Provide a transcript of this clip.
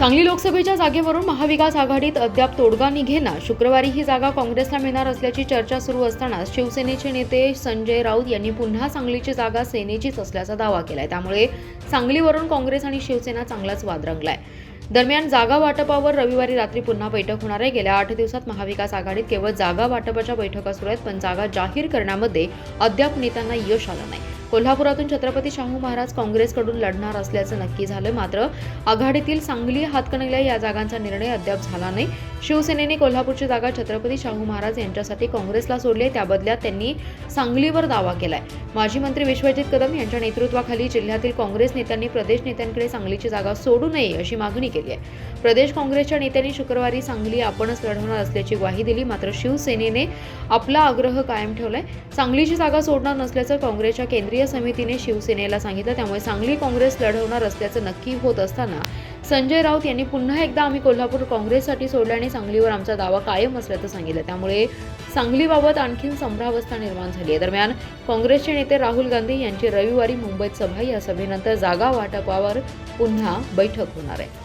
सांगली लोकसभेच्या जागेवरून महाविकास आघाडीत अद्याप तोडगा निघेना. शुक्रवारी ही जागा काँग्रेसला मिळणार असल्याची चर्चा सुरू असताना शिवसेनेचे नेते संजय राऊत यांनी पुन्हा सांगलीची जागा सेनेचीच असल्याचा दावा केलाय. त्यामुळे सांगलीवरून काँग्रेस आणि शिवसेना चांगलाच वाद रंगलाय. दरम्यान जागा वाटपावर रविवारी रात्री पुन्हा बैठक होणार आहे. गेल्या आठ दिवसात महाविकास आघाडीत केवळ जागा वाटपाच्या बैठका सुरू आहेत पण जागा जाहीर करण्यामध्ये अद्याप नेत्यांना यश आलं नाही. कोल्हापुरातून छत्रपती शाहू महाराज काँग्रेसकडून लढणार असल्याचं नक्की झालं. मात्र आघाडीतील सांगली हातकणंगल्या या जागांचा निर्णय अद्याप झाला नाही. शिवसेनेने कोल्हापूरची जागा छत्रपती शाहू महाराज यांच्यासाठी काँग्रेसला सोडली त्या त्याबदल्यात त्यांनी सांगलीवर दावा केलाय. माजी मंत्री विश्वजित कदम यांच्या नेतृत्वाखाली जिल्ह्यातील काँग्रेस नेत्यांनी प्रदेश नेत्यांकडे सांगलीची जागा सोडू नये अशी मागणी केली आहे. प्रदेश काँग्रेसच्या नेत्यांनी शुक्रवारी सांगली आपणच लढवणार असल्याची ग्वाही दिली. मात्र शिवसेनेने आपला आग्रह कायम ठेवलाय. सांगलीची जागा सोडणार नसल्याचं काँग्रेसच्या केंद्रीय समितीने शिवसेनेला सांगितलं त्यामुळे सांगली काँग्रेस लढवणार असल्याचं नक्की होत असताना संजय राऊत यांनी पुन्हा एकदा आम्ही कोल्हापूर काँग्रेससाठी सोडल्याने सांगलीवर आमचा दावा कायम असल्याचं सांगितलं. त्यामुळे सांगलीबाबत आणखीन संभ्रावस्था निर्माण झाली आहे. दरम्यान काँग्रेसचे नेते राहुल गांधी यांची रविवारी मुंबईत सभा या सभेनंतर जागा वाटपावर पुन्हा बैठक होणार आहे.